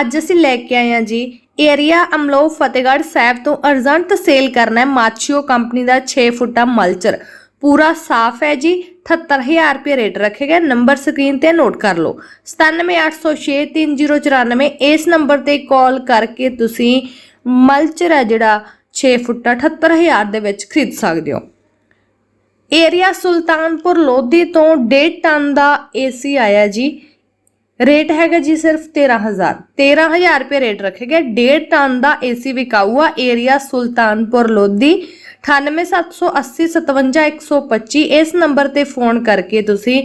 ਅੱਜ ਅਸੀਂ ਲੈ ਕੇ ਆਏ ਹਾਂ ਜੀ ਏਰੀਆ ਅਮਲੋ ਫਤਿਹਗੜ੍ਹ ਸਾਹਿਬ ਤੋਂ ਅਰਜੈਂਟ ਸੇਲ ਕਰਨਾ ਹੈ ਮਾਚੀਓ ਕੰਪਨੀ ਦਾ 6 ਫੁੱਟਾ ਮਲਚਰ। ਪੂਰਾ ਸਾਫ਼ ਹੈ ਜੀ 78000 ਰੁਪਏ ਰੇਟ ਰੱਖੇਗਾ, ਨੰਬਰ ਸਕਰੀਨ ਤੇ ਨੋਟ ਕਰ ਲਓ। 9780630094 ਇਸ ਨੰਬਰ ਤੇ ਕਾਲ ਕਰਕੇ ਤੁਸੀਂ ਮਲਚਰ ਹੈ ਜਿਹੜਾ 6 ਫੁੱਟਾ 78000 ਦੇ ਵਿੱਚ ਖਰੀਦ ਸਕਦੇ ਹੋ। ਏਰੀਆ ਸੁਲਤਾਨਪੁਰ ਲੋਧੀ ਤੋਂ 1.5 ਟਨ ਦਾ ਏਸੀ ਆਇਆ ਜੀ ਰੇਟ ਹੈਗਾ ਜੀ ਸਿਰਫ 13000 13000 ਰੁਪਏ ਰੇਟ ਰੱਖੇਗਾ। 1.5 ਟਨ ਦਾ ਏਸੀ ਵਿਕਾਊ ਆ ਏਰੀਆ ਸੁਲਤਾਨਪੁਰ ਲੋਧੀ। 9878057125 ਇਸ ਨੰਬਰ ਤੇ ਫੋਨ ਕਰਕੇ ਤੁਸੀਂ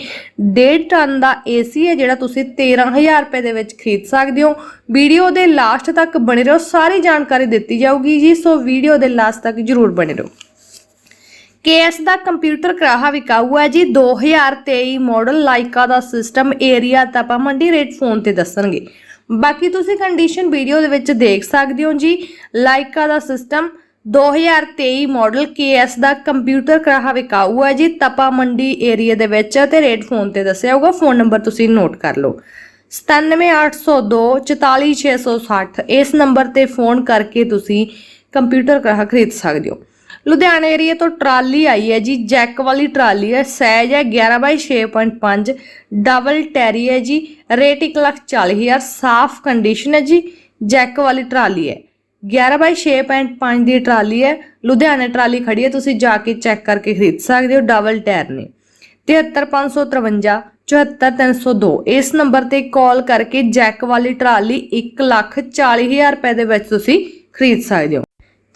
1.5 ਟਨ ਦਾ ਏਸੀ ਹੈ ਜਿਹੜਾ ਤੁਸੀਂ 13000 ਰੁਪਏ ਦੇ ਵਿੱਚ ਖਰੀਦ ਸਕਦੇ ਹੋ। ਵੀਡੀਓ ਦੇ ਲਾਸਟ ਤੱਕ ਬਣੇ ਰਹੋ। ਸਾਰੀ ਜਾਣਕਾਰੀ ਦਿੱਤੀ ਜਾਊਗੀ ਜੀ। ਸੋ ਵੀਡੀਓ ਦੇ ਲਾਸਟ ਤੱਕ ਜਰੂਰ ਬਣੇ ਰਹੋ। ਕੇਐਸ ਦਾ ਕੰਪਿਊਟਰ ਕਰਾਹਾ ਵਿਕਾਊ ਹੈ ਜੀ। 2023 ਮਾਡਲ ਲਾਈਕਾ ਦਾ system area Tapa Mandi rate phone ਤੇ ਦੱਸਣਗੇ। ਬਾਕੀ ਤੁਸੀਂ ਕੰਡੀਸ਼ਨ ਵੀਡੀਓ ਦੇ ਵਿੱਚ ਦੇਖ ਸਕਦੇ ਹੋ ਜੀ। ਲਾਈਕਾ ਦਾ ਸਿਸਟਮ 2023 ਮਾਡਲ ਕੇਐਸ ਦਾ ਕੰਪਿਊਟਰ ਕਰਾਹਾ ਵਿਕਾਊ ਹੈ ਜੀ। ਤਪਾ ਮੰਡੀ ਏਰੀਆ ਦੇ ਵਿੱਚ ਤੇ ਰੇਟ ਫੋਨ ਤੇ ਦੱਸਿਆ ਹੋਊਗਾ। ਫੋਨ ਨੰਬਰ ਤੁਸੀਂ ਨੋਟ ਕਰ ਲਓ। 97802 44660 ਇਸ ਨੰਬਰ ਤੇ ਫੋਨ ਕਰਕੇ ਤੁਸੀਂ ਕੰਪਿਊਟਰ ਕਰਾਹਾ ਖਰੀਦ ਸਕਦੇ ਹੋ। ਲੁਧਿਆਣਾ ਏਰੀਆ ਤੋਂ ਟਰਾਲੀ ਆਈ ਹੈ ਜੀ, ਜੈਕ ਵਾਲੀ ਟਰਾਲੀ ਹੈ ਸਾਈਜ਼ ਹੈ 11 ਬਾਈ 6.5 ਡਬਲ ਟੈਰੀ ਹੈ ਜੀ ਰੇਟ 140000 ਸਾਫ਼ ਕੰਡੀਸ਼ਨ ਹੈ ਜੀ, ਜੈਕ ਵਾਲੀ ਟਰਾਲੀ ਹੈ। 11 ਬਾਈ 6.5 ਦੀ ਟਰਾਲੀ ਹੈ, ਲੁਧਿਆਣਾ ਟਰਾਲੀ ਖੜੀ ਹੈ, ਤੁਸੀਂ ਜਾ ਕੇ ਚੈੱਕ ਕਰਕੇ ਖਰੀਦ ਸਕਦੇ ਹੋ ਡਬਲ ਟਾਇਰ ਨੇ। 73553 74302 ਇਸ ਨੰਬਰ ਤੇ ਕਾਲ ਕਰਕੇ ਜੈਕ ਵਾਲੀ ਟਰਾਲੀ 140000 ਰੁਪਏ ਦੇ ਵਿੱਚ ਤੁਸੀਂ ਖਰੀਦ ਸਕਦੇ ਹੋ।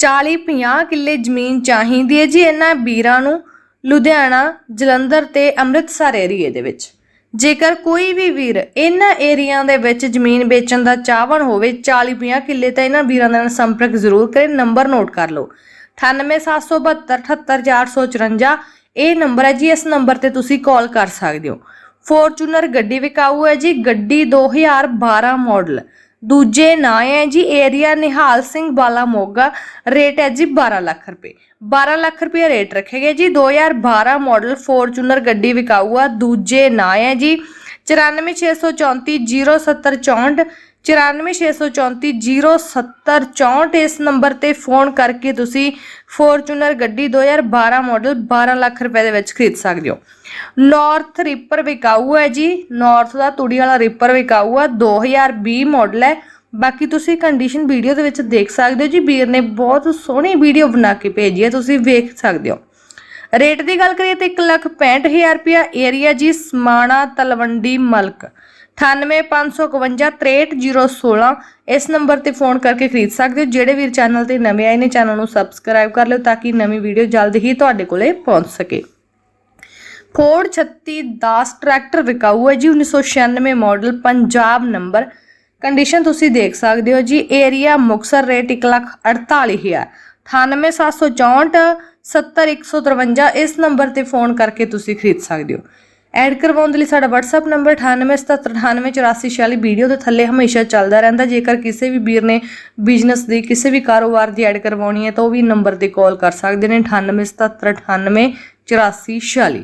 40-50 ਕਿੱਲੇ ਜ਼ਮੀਨ ਚਾਹੀਦੀ ਹੈ ਜੀ ਇਹਨਾਂ ਵੀਰਾਂ ਨੂੰ ਲੁਧਿਆਣਾ, ਜਲੰਧਰ ਤੇ ਅੰਮ੍ਰਿਤਸਰ ਏਰੀਏ ਦੇ ਵਿੱਚ। ਜੇਕਰ ਕੋਈ ਵੀ ਵੀਰ ਇਹਨਾਂ ਏਰੀਆ ਦੇ ਵਿੱਚ ਜ਼ਮੀਨ ਵੇਚਣ ਦਾ ਚਾਹਵਣ ਹੋਵੇ 40-50 ਕਿੱਲੇ ਤਾਂ ਇਹਨਾਂ ਵੀਰਾਂ ਦੇ ਨਾਲ ਸੰਪਰਕ ਜ਼ਰੂਰ ਕਰੇ, ਨੰਬਰ ਨੋਟ ਕਰ ਲਓ। 9877278454 ਇਹ ਨੰਬਰ ਹੈ ਜੀ, ਇਸ ਨੰਬਰ ਤੇ ਤੁਸੀਂ ਕਾਲ ਕਰ ਸਕਦੇ ਹੋ। ਫੋਰਚੂਨਰ ਗੱਡੀ ਵਿਕਾਊ ਹੈ ਜੀ, ਗੱਡੀ 2012 ਮਾਡਲ। ਦੂਜੇ ਨਾਂ ਹੈ ਜੀ ਏਰੀਆ ਨਿਹਾਲ ਸਿੰਘ ਬਾਲਾ ਮੋਗਾ ਰੇਟ ਹੈ ਜੀ 12 ਲੱਖ ਰੁਪਏ। 12 ਲੱਖ ਰੁਪਏ ਰੇਟ ਰੱਖੇਗੇ ਜੀ 2012 ਮਾਡਲ ਫੋਰਚੂਨਰ ਗੱਡੀ ਵਿਕਾਊ ਆ ਦੂਜੇ ਨਾਂ ਹੈ ਜੀ 9464407064 9464407064 ਇਸ ਨੰਬਰ ਤੇ ਫੋਨ ਕਰਕੇ ਤੁਸੀਂ ਫੋਰਚੂਨਰ ਗੱਡੀ 2012 ਮਾਡਲ 12 ਲੱਖ ਰੁਪਏ ਦੇ ਵਿੱਚ ਖਰੀਦ ਸਕਦੇ ਹੋ। ਨਾਰਥ ਰਿਪਰ ਵਿਕਾਊ ਹੈ ਜੀ। ਨਾਰਥ ਦਾ ਤੂੜੀ ਵਾਲਾ ਰਿਪਰ ਵਿਕਾਊ ਆ 2020 ਮਾਡਲ ਹੈ। ਬਾਕੀ ਤੁਸੀਂ ਕੰਡੀਸ਼ਨ ਵੀਡੀਓ ਦੇ ਵਿੱਚ ਦੇਖ ਸਕਦੇ ਹੋ ਜੀ। ਵੀਰ ਨੇ ਬਹੁਤ ਸੋਹਣੀ ਵੀਡੀਓ ਬਣਾ ਕੇ ਭੇਜੀ ਹੈ, ਤੁਸੀਂ ਵੇਖ ਸਕਦੇ ਹੋ। ਰੇਟ ਦੀ ਗੱਲ ਕਰੀਏ ਤਾਂ 165000 ਰੁਪਿਆ ਏਰੀਆ ਜੀ, ਸਮਾਣਾ ਤਲਵੰਡੀ ਮਲਕ। 9855563016 ਇਸ ਨੰਬਰ ਤੇ ਫੋਨ ਕਰਕੇ ਖਰੀਦ ਸਕਦੇ ਹੋ। ਜਿਹੜੇ ਵੀਰ ਚੈਨਲ ਤੇ ਨਵੇਂ ਆਏ ਨੇ, ਚੈਨਲ ਨੂੰ ਸਬਸਕ੍ਰਾਈਬ ਕਰ ਲਿਓ ਤਾਂ ਕਿ ਨਵੀਂ ਵੀਡੀਓ ਜਲਦ ਹੀ ਤੁਹਾਡੇ ਕੋਲੇ ਪਹੁੰਚ ਸਕੇ। ਫੋਰਡ 3610 ਟਰੈਕਟਰ ਵਿਕਾਊ ਹੈ ਜੀ 1996 ਮਾਡਲ, ਪੰਜਾਬ ਨੰਬਰ। ਕੰਡੀਸ਼ਨ ਤੁਸੀਂ ਦੇਖ ਸਕਦੇ ਹੋ ਜੀ, ਏਰੀਆ ਮੁਕਸਰ ਰੇਟ 148000 98764 70153 ਇਸ ਨੰਬਰ ਤੇ ਫੋਨ ਕਰਕੇ ਤੁਸੀਂ ਖਰੀਦ ਸਕਦੇ ਹੋ। ਐਡ ਕਰਵਾਉਣ ਦੇ ਲਈ ਸਾਡਾ WhatsApp ਨੰਬਰ 9877988446 ਵੀਡੀਓ ਦੇ ਥੱਲੇ ਹਮੇਸ਼ਾ ਚੱਲਦਾ ਰਹਿੰਦਾ। ਜੇਕਰ ਕਿਸੇ ਵੀ ਵੀਰ ਨੇ ਬਿਜ਼ਨਸ ਦੀ, ਕਿਸੇ ਵੀ ਕਾਰੋਬਾਰ ਦੀ ਐਡ ਕਰਵਾਉਣੀ ਹੈ, ਤਾਂ ਉਹ ਵੀ ਨੰਬਰ ਤੇ ਕਾਲ ਕਰ ਸਕਦੇ ਨੇ 9877988446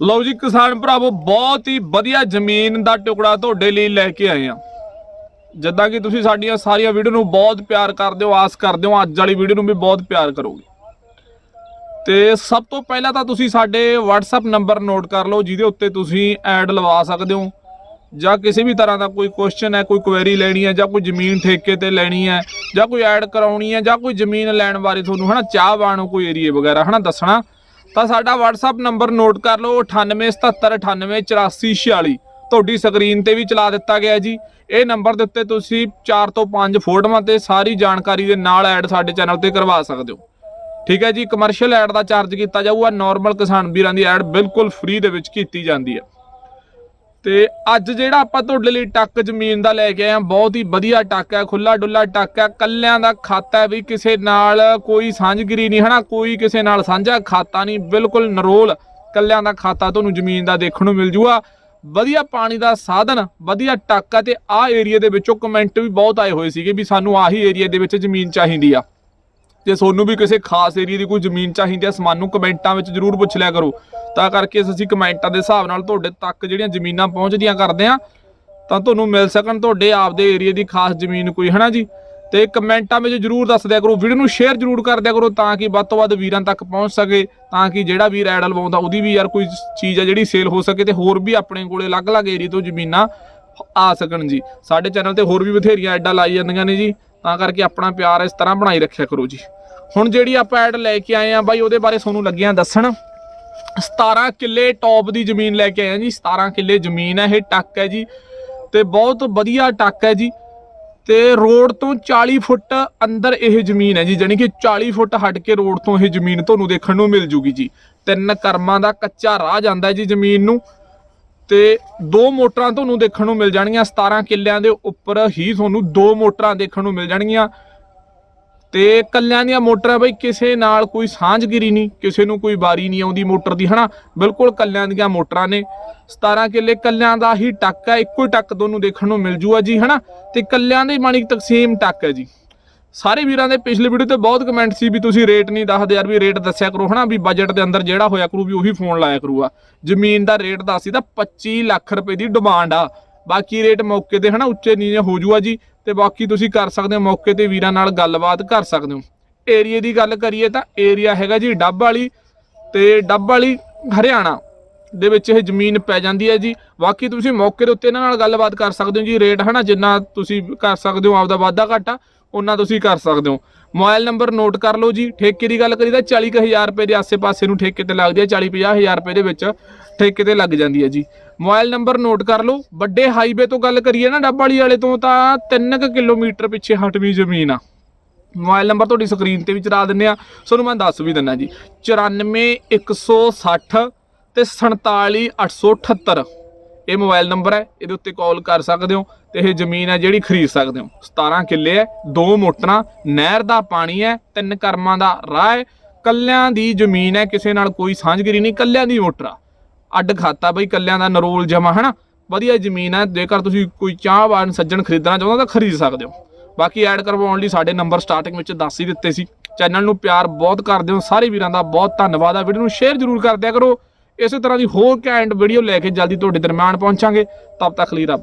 ਲਓ ਜੀ, ਕਿਸਾਨ ਭਰਾਵੋ, ਬਹੁਤ ਹੀ ਵਧੀਆ ਜ਼ਮੀਨ ਦਾ ਟੁਕੜਾ ਤੁਹਾਡੇ ਲਈ ਲੈ ਕੇ ਆਏ ਆ ਜਿੱਦਾਂ ਕਿ ਤੁਸੀਂ ਸਾਡੀਆਂ ਸਾਰੀਆਂ ਵੀਡੀਓ ਨੂੰ ਬਹੁਤ ਪਿਆਰ ਕਰਦੇ ਹੋ, ਆਸ ਕਰਦੇ ਹੋ, ਅੱਜ ਵਾਲੀ ਵੀਡੀਓ ਨੂੰ ਵੀ ਬਹੁਤ ਪਿਆਰ ਕਰੋਗੇ। ਤੇ ਸਭ ਤੋਂ ਪਹਿਲਾਂ ਤਾਂ ਤੁਸੀਂ ਸਾਡੇ WhatsApp ਨੰਬਰ ਨੋਟ ਕਰ ਲਓ, ਜਿਹਦੇ ਉੱਤੇ ਤੁਸੀਂ ਐਡ ਲਵਾ ਸਕਦੇ ਹੋ। ਜਾਂ ਕਿਸੇ ਵੀ ਤਰ੍ਹਾਂ ਦਾ ਕੋਈ ਕੁਐਸਚਨ ਹੈ, ਕੋਈ ਕੁਐਰੀ ਲੈਣੀ ਹੈ, ਜਾਂ ਕੋਈ ਜ਼ਮੀਨ ਠੇਕੇ ਤੇ ਲੈਣੀ ਹੈ, ਜਾਂ ਕੋਈ ਐਡ ਕਰਾਉਣੀ ਹੈ, ਜਾਂ ਕੋਈ ਜ਼ਮੀਨ ਲੈਣ ਬਾਰੇ ਤੁਹਾਨੂੰ ਹਨਾ ਚਾਹ ਬਾਣੋ ਕੋਈ ਏਰੀਏ ਵਗੈਰਾ, ਹਨਾ, ਦੱਸਣਾ। ਤਾਂ ਸਾਡਾ WhatsApp ਨੰਬਰ ਨੋਟ ਕਰ ਲਓ 9877988446 ਤੁਹਾਡੀ ਸਕਰੀਨ ਤੇ ਵੀ ਚਲਾ ਦਿੱਤਾ ਗਿਆ ਜੀ। ਇਹ ਨੰਬਰ ਦੇ ਉੱਤੇ ਤੁਸੀਂ 4 ਤੋਂ 5 ਫੋਟੋਆਂ ਤੇ ਸਾਰੀ ਜਾਣਕਾਰੀ ਦੇ ਨਾਲ ਐਡ ਸਾਡੇ ਚੈਨਲ ਤੇ ਕਰਵਾ ਸਕਦੇ ਹੋ। ਠੀਕ ਹੈ ਜੀ ਕਮਰਸ਼ੀਅਲ ਐਡ ਦਾ ਚਾਰਜ ਕੀਤਾ ਜਾਊਗਾ ਨਾਰਮਲ ਕਿਸਾਨ ਵੀਰਾਂ ਦੀ ਐਡ ਬਿਲਕੁਲ ਫ੍ਰੀ ਦੇ ਵਿੱਚ ਕੀਤੀ ਜਾਂਦੀ ਹੈ। ਤੇ ਅੱਜ ਜਿਹੜਾ ਆਪਾਂ ਤੁਹਾਡੇ ਲਈ ਟੱਕ ਜ਼ਮੀਨ ਦਾ ਲੈ ਕੇ ਆਏ ਆ ਬਹੁਤ ਹੀ ਵਧੀਆ ਟੱਕ ਹੈ ਖੁੱਲਾ ਡੁੱਲਾ ਟੱਕ ਹੈ, ਕੱਲਿਆਂ ਦਾ ਖਾਤਾ ਵੀ ਕਿਸੇ ਨਾਲ ਕੋਈ ਸਾਂਝਗਿਰੀ ਨਹੀਂ, ਹਨਾ, ਕੋਈ ਕਿਸੇ ਨਾਲ ਸਾਂਝਾ ਖਾਤਾ ਨਹੀਂ, ਬਿਲਕੁਲ ਨਰੋਲ ਕੱਲਿਆਂ ਦਾ ਖਾਤਾ ਤੁਹਾਨੂੰ ਜ਼ਮੀਨ ਦਾ ਦੇਖਣ ਨੂੰ ਮਿਲ ਜੂਗਾ। ਵਧੀਆ ਪਾਣੀ ਦਾ ਸਾਧਨ, ਵਧੀਆ ਟੱਕ ਹੈ ਤੇ ਆਹ ਏਰੀਆ ਦੇ ਵਿੱਚੋਂ ਕਮੈਂਟ ਵੀ ਬਹੁਤ ਆਏ ਹੋਏ ਸੀਗੇ ਵੀ ਸਾਨੂੰ ਆਹੀ ਏਰੀਆ ਦੇ ਵਿੱਚ ਜ਼ਮੀਨ ਚਾਹੀਦੀ ਆ। ਜੇ ਤੁਹਾਨੂੰ ਵੀ ਕਿਸੇ ਖਾਸ ਏਰੀਆ ਦੀ ਕੋਈ ਜ਼ਮੀਨ ਚਾਹੀਦੀ ਹੈ, ਸਮਾਨ ਕਮੈਂਟਾਂ ਵਿੱਚ ਜਰੂਰ ਪੁੱਛ ਲਿਆ ਕਰੋ। ਤਾਂ ਕਰਕੇ ਅਸੀਂ ਕਮੈਂਟਾਂ ਦੇ ਹਿਸਾਬ ਨਾਲ ਤੁਹਾਡੇ ਤੱਕ ਜਿਹੜੀਆਂ ਜ਼ਮੀਨਾਂ ਪਹੁੰਚਦੀਆਂ ਕਰਦੇ ਆ ਤਾਂ ਤੁਹਾਨੂੰ ਮਿਲ ਸਕਣ ਤੁਹਾਡੇ ਆਪਦੇ ਏਰੀਆ ਦੀ ਖਾਸ ਜ਼ਮੀਨ ਕੋਈ, ਹਨਾ ਜੀ? ਤੇ ਕਮੈਂਟਾਂ ਵਿੱਚ ਜਰੂਰ ਦੱਸ ਦਿਆ ਕਰੋ, ਵੀਡੀਓ ਨੂੰ ਸ਼ੇਅਰ ਜਰੂਰ ਕਰ ਦਿਆ ਕਰੋ ਤਾਂ ਕਿ ਵੱਧ ਤੋਂ ਵੱਧ ਵੀਰਾਂ ਤੱਕ ਪਹੁੰਚ ਸਕੇ, ਤਾਂ ਕਿ ਜਿਹੜਾ ਵੀਰ ਐਡ ਲਵਾਉਂਦਾ ਉਹਦੀ ਵੀ ਯਾਰ ਕੋਈ ਚੀਜ਼ ਆ ਜਿਹੜੀ ਸੇਲ ਹੋ ਸਕੇ ਤੇ ਹੋਰ ਵੀ ਆਪਣੇ ਕੋਲੇ ਅਲੱਗ-ਅਲੱਗ ਏਰੀਆ ਤੋਂ ਜ਼ਮੀਨਾਂ ਆ ਸਕਣ ਜੀ। ਸਾਡੇ ਚੈਨਲ ਤੇ ਹੋਰ ਵੀ ਬਥੇਰੀਆਂ ਐਡਾਂ ਲਾਈ ਜਾਂਦੀਆਂ ਨੇ ਜੀ। ਤਾਂ ਕਰਕੇ ਆਪਣਾ ਪਿਆਰ ਇਸ ਤਰ੍ਹਾਂ ਬਣਾਈ ਰੱਖਿਆ ਕਰੋ ਜੀ। ਹੁਣ ਜਿਹੜੀ ਆਪਾਂ ਐਡ ਲੈ ਕੇ ਆਏ ਆ ਬਾਈ, ਉਹਦੇ ਬਾਰੇ ਤੁਹਾਨੂੰ ਲੱਗਿਆ ਦੱਸਣ। 17 ਕਿੱਲੇ ਟੌਪ ਦੀ ਜ਼ਮੀਨ ਲੈ ਕੇ ਆਏ ਆ ਜੀ 17 ਕਿੱਲੇ ਜ਼ਮੀਨ ਹੈ ਇਹ ਟੱਕ ਹੈ ਜੀ। ਤੇ ਬਹੁਤ ਵਧੀਆ ਟੱਕ ਹੈ ਜੀ। ਤੇ ਰੋਡ ਤੋਂ 40 ਫੁੱਟ ਅੰਦਰ ਇਹ ਜ਼ਮੀਨ ਹੈ ਜੀ, ਜਾਣੀ ਕਿ 40 ਫੁੱਟ ਹਟ ਕੇ ਰੋਡ ਤੋਂ ਇਹ ਜ਼ਮੀਨ ਤੁਹਾਨੂੰ ਦੇਖਣ ਨੂੰ ਮਿਲ ਜੂਗੀ ਜੀ। ਤਿੰਨ ਕਰਮਾਂ ਦਾ ਕੱਚਾ ਰਾਹ ਜਾਂਦਾ ਹੈ ਜੀ ਜ਼ਮੀਨ ਨੂੰ। ਤੇ ਦੋ ਮੋਟਰਾਂ ਤੁਹਾਨੂੰ ਦੇਖਣ ਨੂੰ ਮਿਲ ਜਾਣਗੀਆਂ 17 ਕਿੱਲਿਆਂ ਦੇ ਉੱਪਰ ਹੀ ਤੁਹਾਨੂੰ ਦੋ ਮੋਟਰਾਂ ਦੇਖਣ ਨੂੰ ਮਿਲ ਜਾਣਗੀਆਂ। ਤੇ ਕੱਲਿਆਂ ਦੀਆਂ ਮੋਟਰਾਂ ਬਈ ਕਿਸੇ ਨਾਲ ਕੋਈ ਸਾਂਝਗਿਰੀ ਨਹੀਂ, ਕਿਸੇ ਨੂੰ ਕੋਈ ਵਾਰੀ ਨਹੀਂ ਆਉਂਦੀ ਮੋਟਰ ਦੀ, ਹਨਾ? ਬਿਲਕੁਲ ਕੱਲਿਆਂ ਦੀਆਂ ਮੋਟਰਾਂ ਨੇ। 17 ਕਿੱਲੇ ਕੱਲਿਆਂ ਦਾ ਹੀ ਟੱਕ ਹੈ, ਇੱਕੋ ਹੀ ਟੱਕ ਤੁਹਾਨੂੰ ਦੇਖਣ ਨੂੰ ਮਿਲ ਜੂਗਾ ਜੀ, ਹਨਾ? ਤੇ ਕੱਲਿਆਂ ਦੇ ਮਾਣੀ ਤਕਸੀਮ ਟੱਕ ਹੈ ਜੀ। ਸਾਰੇ ਵੀਰਾਂ ਦੇ ਪਿਛਲੇ ਵੀਡੀਓ ਤੇ ਬਹੁਤ ਕਮੈਂਟ ਸੀ ਵੀ ਤੁਸੀਂ ਰੇਟ ਨਹੀਂ ਦੱਸਦੇ ਯਾਰ, ਵੀ ਰੇਟ ਦੱਸਿਆ ਕਰੋ ਹਨਾ, ਵੀ ਬਜਟ ਦੇ ਅੰਦਰ ਜਿਹੜਾ ਹੋਇਆ ਕਰੂ, ਵੀ ਉਹੀ ਫੋਨ ਲਾਇਆ ਕਰੂਗਾ। ਜ਼ਮੀਨ ਦਾ ਰੇਟ ਦੱਸੀ ਤਾਂ 25 ਲੱਖ ਰੁਪਏ ਦੀ ਡਿਮਾਂਡ ਆ। ਬਾਕੀ ਰੇਟ ਮੌਕੇ ਤੇ ਹਨਾ ਉੱਚੇ ਨੀਵੇਂ ਹੋ ਜੂਗਾ ਜੀ, ਤੇ ਬਾਕੀ ਤੁਸੀਂ ਕਰ ਸਕਦੇ ਹੋ, ਮੌਕੇ ਤੇ ਵੀਰਾਂ ਨਾਲ ਗੱਲਬਾਤ ਕਰ ਸਕਦੇ ਹੋ। ਏਰੀਏ ਦੀ ਗੱਲ ਕਰੀਏ ਤਾਂ ਏਰੀਆ ਹੈਗਾ ਜੀ ਡੱਬ ਵਾਲੀ ਤੇ ਡੱਬ ਵਾਲੀ ਹਰਿਆਣਾ ਦੇ ਵਿੱਚ ਇਹ ਜ਼ਮੀਨ ਪੈ ਜਾਂਦੀ ਹੈ ਜੀ। ਬਾਕੀ ਤੁਸੀਂ ਮੌਕੇ ਦੇ ਉੱਤੇ ਇਹਨਾਂ ਨਾਲ ਗੱਲਬਾਤ ਕਰ ਸਕਦੇ ਹੋ ਜੀ ਰੇਟ ਹਨਾ ਜਿੰਨਾ ਤੁਸੀਂ ਕਰ ਸਕਦੇ ਹੋ, ਆਪਦਾ ਵਾਧਾ ਘਾਟਾ। ਉਹਨਾਂ ਤੁਸੀਂ ਕਰ ਸਕਦੇ ਹੋ। ਮੋਬਾਈਲ ਨੰਬਰ ਨੋਟ ਕਰ ਲਓ ਜੀ। ਠੇਕੇ ਦੀ ਗੱਲ ਕਰੀ ਤਾਂ 40000 ਰੁਪਏ ਦੇ ਆਸੇ-ਪਾਸੇ ਨੂੰ ਠੇਕੇ ਤੇ ਲੱਗਦੀ ਹੈ। 40-50000 ਰੁਪਏ ਦੇ ਵਿੱਚ ਠੇਕੇ ਤੇ ਲੱਗ ਜਾਂਦੀ ਹੈ ਜੀ। ਮੋਬਾਈਲ ਨੰਬਰ ਨੋਟ ਕਰ ਲਓ। ਵੱਡੇ ਹਾਈਵੇ ਤੋਂ ਗੱਲ ਕਰੀਏ ਨਾ ਡੱਬਾਲੀ ਵਾਲੇ ਤੋਂ, ਤਾਂ 3 ਕਿਲੋਮੀਟਰ ਪਿੱਛੇ ਹਟਵੀਂ ਜ਼ਮੀਨ ਆ। ਮੋਬਾਈਲ ਨੰਬਰ ਤੁਹਾਡੀ ਸਕਰੀਨ ਤੇ ਵੀ ਚਰਾ ਦਿੰਨੇ ਆ ਤੁਹਾਨੂੰ ਮੈਂ ਦੱਸ ਵੀ ਦਿੰਨਾ ਜੀ। 94160 ਤੇ 47878 ਇਹ ਮੋਬਾਈਲ ਨੰਬਰ ਹੈ। ਇਹਦੇ ਉੱਤੇ ਕਾਲ ਕਰ ਸਕਦੇ ਹੋ। ਤੇ ਇਹ ਜ਼ਮੀਨ ਹੈ ਜਿਹੜੀ ਖਰੀਦ ਸਕਦੇ ਹੋ। 17 ਕਿੱਲੇ ਹੈ, ਦੋ ਮੋਟਰਾਂ, ਨਹਿਰ ਦਾ ਪਾਣੀ ਹੈ, ਤਿੰਨ ਕਰਮਾਂ ਦਾ ਰਾਹ ਹੈ। ਕੱਲਿਆਂ ਦੀ ਜ਼ਮੀਨ ਹੈ, ਕਿਸੇ ਨਾਲ ਕੋਈ ਸਾਂਝਗਿਰੀ ਨਹੀਂ, ਕੱਲਿਆਂ ਦੀ ਮੋਟਰ। ਆ ਅੱਡ ਖਾਤਾ ਬਈ, ਕੱਲਿਆਂ ਦਾ ਨਰੋਲ ਜਮਾ, ਹਨਾ? ਵਧੀਆ ਜ਼ਮੀਨ ਹੈ, ਜੇਕਰ ਤੁਸੀਂ ਕੋਈ ਚਾਹਵਾਨ ਸੱਜਣ ਖਰੀਦਣਾ ਚਾਹੁੰਦਾ ਤਾਂ ਖਰੀਦ ਸਕਦੇ ਹੋ। ਬਾਕੀ ਐਡ ਕਰਵਾਉਣ ਲਈ ਸਾਡੇ ਨੰਬਰ ਸਟਾਰਟਿੰਗ ਵਿੱਚ ਦੱਸ ਹੀ ਦਿੱਤੇ ਸੀ। ਚੈਨਲ ਨੂੰ ਪਿਆਰ ਬਹੁਤ ਕਰਦੇ ਹੋ, ਸਾਰੇ ਵੀਰਾਂ ਦਾ ਬਹੁਤ ਧੰਨਵਾਦ ਆ। ਵੀਡੀਓ ਨੂੰ ਸ਼ੇਅਰ ਜ਼ਰੂਰ ਕਰਦਿਆ ਕਰੋ। ਇਸੇ ਤਰ੍ਹਾਂ ਦੀ ਹੋਰ ਕੈਂਟ ਵੀਡੀਓ ਲੈ ਕੇ ਜਲਦੀ ਤੁਹਾਡੇ ਦਰਮਿਆਨ ਪਹੁੰਚਾਂਗੇ। ਤਬ ਤੱਕ ਲਈ ਰੱਬ।